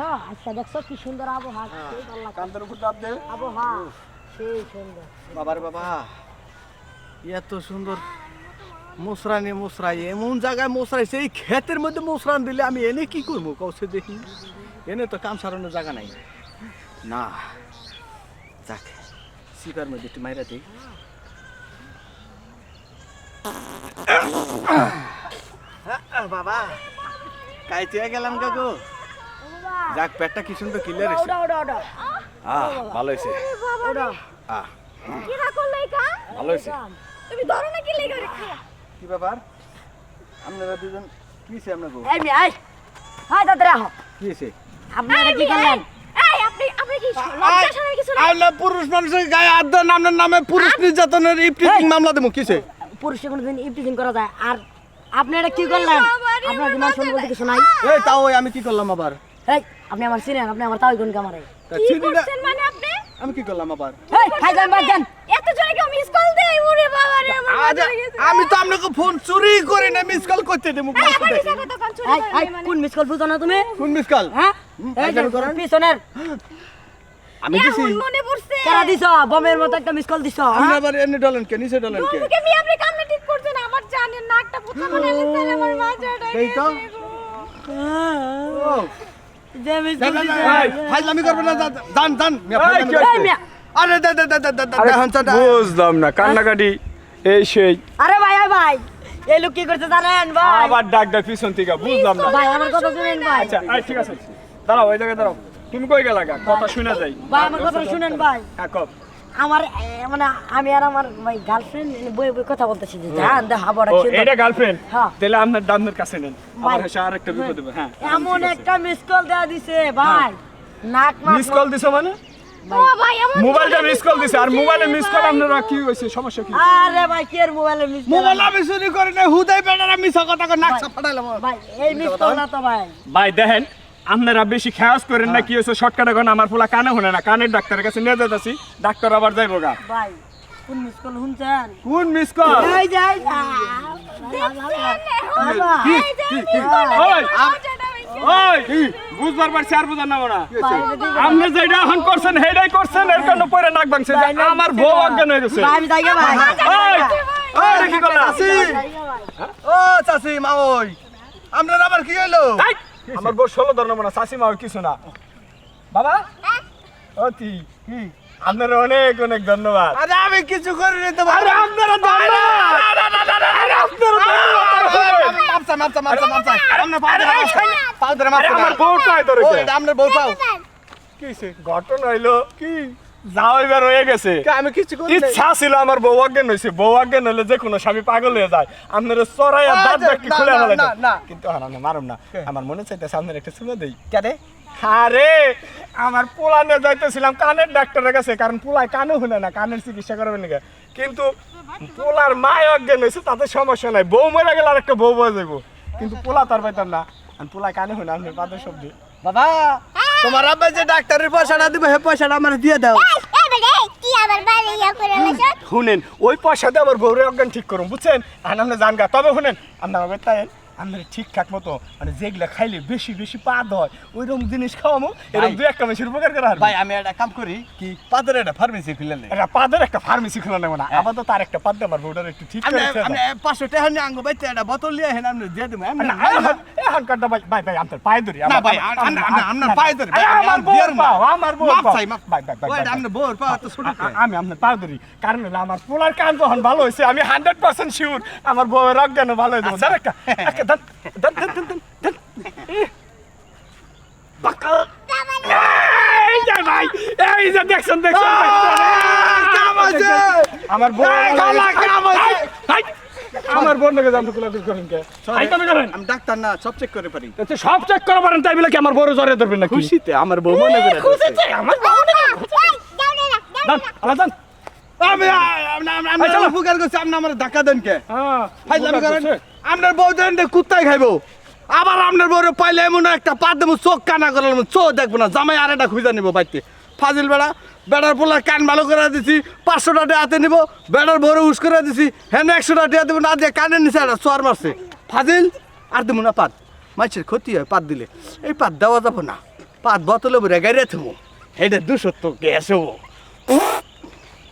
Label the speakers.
Speaker 1: দেখছ আচ্ছা দেখছ কি সুন্দর আবহাওয়া সেই।
Speaker 2: কান্দের উপর চাপ দে।
Speaker 1: আবহাওয়া সেই সুন্দর।
Speaker 2: বাবারে বাবা এত সুন্দর মোসরানি মোসরাই এমন জায়গায় মোসরাইছে এই ক্ষেতের মধ্যে মোসরান দিলে আমি এনে কি করব? কৌশে দেখি। এনে তো কাম সারানোর জায়গা নাই। না যাক সিপার মধ্যে একটু মাইরা দিই। বাবা। কাইতে গেলাম কাকু। যাক পেটটা কি সুন্দর ক্লিয়ার
Speaker 1: ওটা ওটা ওটা
Speaker 2: আহ ভালো হয়েছে।
Speaker 1: ওটা
Speaker 2: আহ।
Speaker 3: কি না করলে কা
Speaker 2: ভালো হয়েছে।
Speaker 3: তুমি ধরো না কি লেগে রেখে
Speaker 2: কি ব্যাপার? আপনারা দুজন কি হয়েছে আপনাকে
Speaker 1: এই মেয়ে আয় হাই দাদা রাখো।
Speaker 2: কি হয়েছে?
Speaker 1: আপনারা কি করলেন
Speaker 3: এই আপনি আপনি কি লজ্জা শরম কিছু না
Speaker 2: আমরা পুরুষ মানুষের গায়ে নামে পুরুষ নির্যাতনের ইফটিজিং মামলা দেবো কিসে
Speaker 1: পুরুষে কোনোদিন ইফটিজিং করা যায়। আর আপনি এটা কি করলেন? আপনার কি মান কিছু নাই?
Speaker 2: এই তাও ওই আমি কি করলাম আবার?
Speaker 1: এই আপনি আমার চিনেন আপনি আমার তাও কোন কামারে
Speaker 3: কি করছেন মানে আপনি?
Speaker 2: আমি কি করলাম আবার?
Speaker 1: এই খাই যান বাদ যান।
Speaker 3: এত জোরে কেউ মিস কল দেয় ওরে বাবা রে আমার
Speaker 2: আমি তো আপনাকে ফোন চুরি করে না মিস কল করতে দেবো
Speaker 3: কোন চুরি
Speaker 1: এই এই
Speaker 3: মানে।
Speaker 1: কোন মিস কল বুঝো না তুমি?
Speaker 2: কোন মিস কল
Speaker 1: হ্যাঁ? এই
Speaker 2: করেন।
Speaker 1: পিছনের।
Speaker 2: আমি দিছি।
Speaker 3: মনে পড়ছে।
Speaker 1: কারা দিছ? বমের মতো একটা মিস কল দিছ
Speaker 2: আপনি
Speaker 1: হ্যাঁ?
Speaker 2: আবার এনে ডলেন কে নিচে ডলেন কে?
Speaker 3: মুখে মি আপনি কামনে ঠিক করছেন আমার জানেন নাকটা পুতা বানাই লেছেন আমার মাজাটা
Speaker 2: এই তো। ও। ফাইজলামি করবেন না যান যান আরে দে দে দে দে দে দে।
Speaker 4: বুঝলাম না কান্নাকাটি এই সেই
Speaker 1: আরে ভাই ভাই এই লোক কি করতে জানেন ভাই
Speaker 4: আবার ডাক ডাক পিছন থেকে বুঝলাম না
Speaker 1: ভাই আমার কথা শুনেন ভাই
Speaker 4: আচ্ছা আই ঠিক আছে। দাঁড়াও ওই জায়গায় দাঁড়াও। তুমি কই গেলা? কথা শুনে যাই।
Speaker 1: ভাই আমার কথা শুনেন ভাই
Speaker 4: হ্যাঁ কব
Speaker 1: আমার এ, মানে আমি আর আমার ভাই গার্লফ্রেন্ড বই বই কথা বলতেছি যে জান দে হাবড়া
Speaker 4: ও এটা গার্লফ্রেন্ড
Speaker 1: হ্যাঁ।
Speaker 4: তাহলে আপনার দামের কাছে নেন। আমার। হচ্ছে আর একটা বিপদ হবে। হ্যাঁ
Speaker 1: এমন একটা মিস কল দেয়া দিছে ভাই। নাক নাক
Speaker 4: মিস কল দিছো মানে?
Speaker 3: ভাই।
Speaker 4: মোবাইলটা মিস কল দিছে। আর মোবাইলে মিস কল আপনারা কি হইছে সমস্যা কি?
Speaker 1: আরে ভাই কি এর মোবাইলে মিস
Speaker 2: মোবাইল আমি চুরি করি না হুদাই বেড়ারা মিছা কথা নাক ফাটাইলাম
Speaker 1: ভাই এই মিস কল না তো ভাই।
Speaker 4: ভাই দেখেন আপনারা বেশি খেয়াস করেন না কি হয়েছে? শর্টকাট এখন আমার পোলা কানে শুনে না। কানের ডাক্তারের কাছে নিয়ে যেতেছি ডাক্তার আবার যাইব গা।
Speaker 1: ভাই কোন মিস কল শুনছেন?
Speaker 4: কোন মিস কল
Speaker 1: এই যাই
Speaker 4: ওই ওই বুঝবার পারছি আর বুঝার নাম না। আপনি যেটা এখন করছেন হেডাই করছেন এর জন্য পরে নাক ভাঙছে। আমার বউ অজ্ঞান হয়ে গেছে।
Speaker 1: আমি যাই ভাই।
Speaker 4: ওই ওই কি করলা
Speaker 2: ও চাচি মা ওই। আপনার আবার কি হইল?
Speaker 4: আমার বউ ষোলো ধরনের মনে শাশিমা কিছু না। বাবা? অতি
Speaker 2: কি?
Speaker 4: আপনার অনেক অনেক ধন্যবাদ।
Speaker 2: আরে আমি কিছু করি নাই তো
Speaker 4: আরে আপনারা কি ঘটনা হইল? কি? যাও এবার হয়ে গেছে।
Speaker 2: আমি কিছু করি
Speaker 4: ইচ্ছা ছিল আমার বউ অজ্ঞান হয়েছে বউ অজ্ঞান হলে যে কোনো স্বামী পাগল হয়ে যায়। আপনার চড়াই আর দাঁত
Speaker 2: আচ্ছা,
Speaker 4: ব্যাগটি
Speaker 2: না,
Speaker 4: খুলে ফেলে
Speaker 2: না, না।
Speaker 4: কিন্তু হারা না মারুম না। আমার মনে চাইতেছে আপনার একটা দেই। আরে আমার পোলা যাইতেছিলাম কানের ডাক্তারের কাছে কারণ পোলায় কানও শুনে না কানের চিকিৎসা করবে নাকি? কিন্তু পোলার মায় অজ্ঞান হয়েছে তাতে সমস্যা নাই। বউ মরে গেলে আর একটা বউ বয়ে যাব কিন্তু পোলা তার পাইতাম না। পোলায় কানে শুনে আপনি পাদের সবজি
Speaker 2: বাবা! তোমার আব্বা যে ডাক্তারের পয়সাটা দিবে হে পয়সাটা আমার দিয়ে দাও।
Speaker 4: শুনেন ওই পয়সা দিয়ে আমার বউরে অজ্ঞান ঠিক করুন বুঝছেন? আর আমরা জান গা তবে শুনেন আপনার আমার তাই। আপনার ঠিকঠাক মতো মানে যেগুলা খাইলে বেশি বেশি পাদ হয় ওইরকম জিনিস খাওয়ামো এরকম। দু একটা মেশিন উপকার করা
Speaker 2: ভাই আমি একটা কাম করি কি পাতের একটা ফার্মেসি খুলে নেই
Speaker 4: এটা পাদের একটা ফার্মেসি খোলা নেব না আপাতত তার একটা পাদ আমার বউটার একটু ঠিক করে
Speaker 2: পাঁচশো টাকা নিয়ে আঙ্গো বাইতে একটা বোতল নিয়ে হেন আপনি দিয়ে দেবো।
Speaker 4: এখন- দা ভাই ভাই ভাই আপনার পায়ে ধরি
Speaker 2: না
Speaker 4: আমার-
Speaker 2: ভাই
Speaker 4: আমার-
Speaker 2: আম- আম- আপনার পায়ে ধরি
Speaker 4: আমার বউর পাও আমার
Speaker 2: মাপ
Speaker 4: পাও। ভাই ভাই ভাই,
Speaker 2: ওই
Speaker 4: ভাই
Speaker 2: আপনি বউর পাওয়া তো ছোট
Speaker 4: আমি আপনার পায়ে ধরি কারণ হলো আমার পোলার কান যখন ভালো হয়েছে আমি হান্ড্রেড পার্সেন্ট শিওর আমার বউয়ের অজ্ঞান ভালো হয়ে যাব।
Speaker 2: আচ্ছা।
Speaker 4: একটা একটা দান দান দান দান দান দান এ, বাকা। এই যে ভাই এই যে দেখছেন দেখছেন আমার আমার বোন নাকি জানতো কুলাকুল করেন কে হাই তুমি করেন
Speaker 2: আমি ডাক্তার না সব চেক করে পারি
Speaker 4: তো সব চেক করা পারেন তাই বলে কি আমার বড় জ্বরে ধরবেন নাকি
Speaker 2: খুশিতে আমার বউ মনে করে
Speaker 4: খুশিতে আমার বউ নাকি দান আলা দান
Speaker 2: আমি আপনি আপনি
Speaker 4: এই, চলো।
Speaker 2: উপকার করছি আপনি আমার ধাক্কা দেন কে?
Speaker 4: হ্যাঁ
Speaker 2: আপনার বউ দেন খাইবো। আবার আপনার বউরে পাইলে এমন একটা পাত দেবো চোখ কানা করার চোখ দেখব না। জামাই আর একটা খুঁজে নিবো ফাজিল বেড়া বেড়ার পোলার কান ভালো করে দিছি পাঁচশোটা টাকা হাতে নিবো বেড়ার বউরে উস করে দিছি হ্যাঁ একশোটা টাকা দেবো না দিয়ে কানের নিচে একটা চর মারছে। ফাজিল আর দেবো না পাত। মাছের ক্ষতি হয় পাত দিলে। এই পাত দেওয়া যাব না। পাঁচ বোতলে ভরে গাড়ি থমো এটা দুশো তো গ্যাস হব